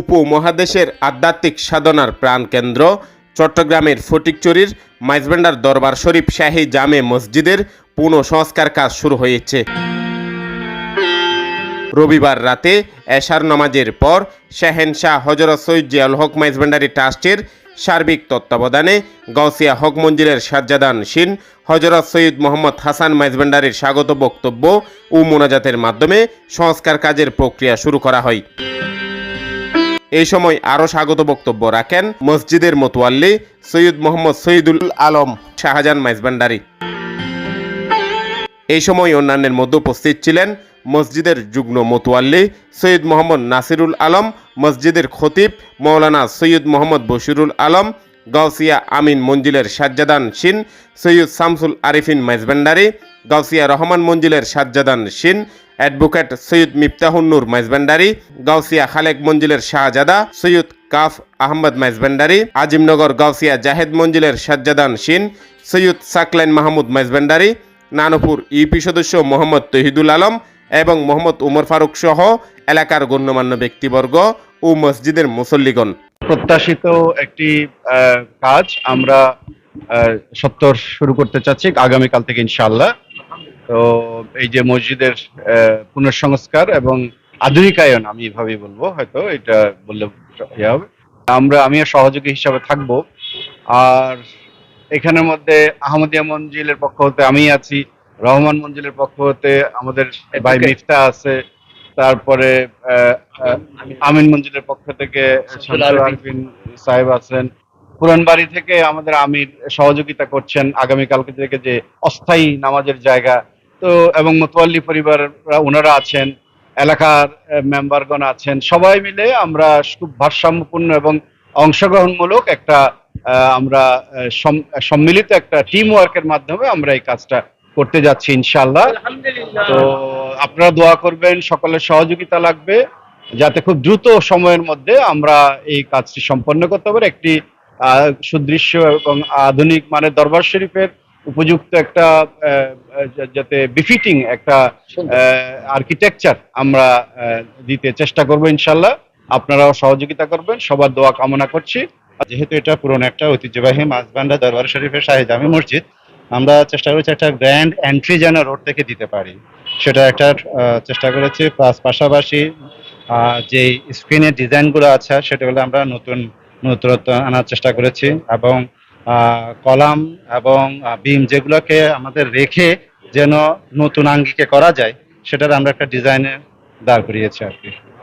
উপমহাদেশের আধ্যাত্মিক সাধনার প্রাণকেন্দ্র চট্টগ্রামের ফটিকচুরির মাইজবেন্ডার দরবার শরীফ শাহী জামে মসজিদের পুনঃসংস্কার কাজ শুরু হয়েছে। রবিবার রাতে এশার নামাজের পর শাহেনশাহ হজরত সৈয়দ জিয়াউল হক মাইজবেন্ডারি ট্রাস্টের সার্বিক তত্ত্বাবধানে গাউসিয়া হক মঞ্জিলের সাজ্জাদান শিন হজরত সৈয়দ মোহাম্মদ হাসান মাইজবেন্ডারির স্বাগত বক্তব্য ও মোনাজাতের মাধ্যমে সংস্কার কাজের প্রক্রিয়া শুরু করা হয়। এই সময় আরও স্বাগত বক্তব্য রাখেন মসজিদের মোতোয়াল্লি সৈয়দ মোহাম্মদ সৈয়দুল আলম শাহজাহান মাইজবান্ডারি। এই সময় অন্যান্যের মধ্যে উপস্থিত ছিলেন মসজিদের যুগ্ম মোতোয়াল্লি সৈয়দ মোহাম্মদ নাসিরুল আলম, মসজিদের খতিব মৌলানা সৈয়দ মোহাম্মদ বশিরুল আলম, গাউসিয়া আমিন মঞ্জিলের সাজ্জাদান শিন, সৈয়দ শামসুল আরিফিন মাইজবান্ডারি, গাউসিয়া রহমান মঞ্জিলের সাজ্জাদান শিন অ্যাডভোকেট সৈয়দ মিফতাহুন্নুর মাইজবান্ডারি গাউসিয়া খালেক মঞ্জিলের শাহজাদা সৈয়দ কাফ আহমদ মাইজবান্ডারি আজিমনগর গাউসিয়া জাহেদ মঞ্জিলের সাজ্জাদান শিন সৈয়দ সাকলাইন মাহমুদ মাইজবান্ডারি নানপুর ইউপি সদস্য মোহাম্মদ তহিদুল আলম এবং মোহাম্মদ উমর ফারুক সহ এলাকার গণ্যমান্য ব্যক্তিবর্গ ও মসজিদের মুসল্লিগণ। প্রত্যাশিত একটি কাজ আমরা আহ, সত্তর শুরু করতে চাচ্ছি আগামীকাল থেকে ইনশাআল্লাহ। তো এই যে মসজিদের পুনঃসংস্কার এবং আধুনিকায়ন আমি এভাবেই বলব হয়তো এটা বললে ইয়ে হবে। আমরা আমিও সহযোগী হিসাবে থাকব। আর এখানের মধ্যে আহমদিয়া মঞ্জিলের পক্ষ হতে আমি আছি রহমান মঞ্জিলের পক্ষ হতে আমাদের ভাই মিফতা আছে তারপরে আমিন মঞ্জিলের পক্ষ থেকে সাহেব আছেন। পুরানবাড়ি থেকে আমাদের আমির সহযোগিতা করছেন। আগামীকালকে থেকে যে অস্থায়ী নামাজের জায়গা তো এবং মোতোয়াল্লি পরিবার ওনারা আছেন এলাকার মেম্বারগণ আছেন সবাই মিলে আমরা খুব ভারসাম্যপূর্ণ এবং অংশগ্রহণমূলক একটা আমরা সম্মিলিত একটা টিম ওয়ার্কের মাধ্যমে আমরা এই কাজটা করতে যাচ্ছি ইনশাল্লাহ তো আপনারা দোয়া করবেন সকলের সহযোগিতা লাগবে যাতে খুব দ্রুত সময়ের মধ্যে আমরা এই কাজটি সম্পন্ন করতে পারি। একটি আহ, সুদৃশ্য এবং আধুনিক মানে দরবার শরীফের উপযুক্ত একটা যাতে বিফিটিং একটা আর্কিটেকচার আমরা দিতে চেষ্টা করব ইনশাল্লাহ। আপনারাও সহযোগিতা করবেন। সবার দোয়া কামনা করছি। যেহেতু এটা পুরনো একটা ঐতিহ্যবাহী মাঝবান্ডা দরবার শরীফের শাহী জামি মসজিদ আমরা চেষ্টা করেছি একটা গ্র্যান্ড এন্ট্রি যেন রোড থেকে দিতে পারি। সেটা একটা চেষ্টা করেছি। প্লাস পাশাপাশি যে স্ক্রিনের ডিজাইনগুলো আছে সেটাগুলো আমরা নতুন নতুনত্ব আনার চেষ্টা করেছি। এবং কলাম এবং বিম যেগুলোকে আমাদের রেখে যেন নতুন আঙ্গিকে করা যায়, সেটার আমরা একটা ডিজাইনে দাঁড় করিয়েছি আর কি।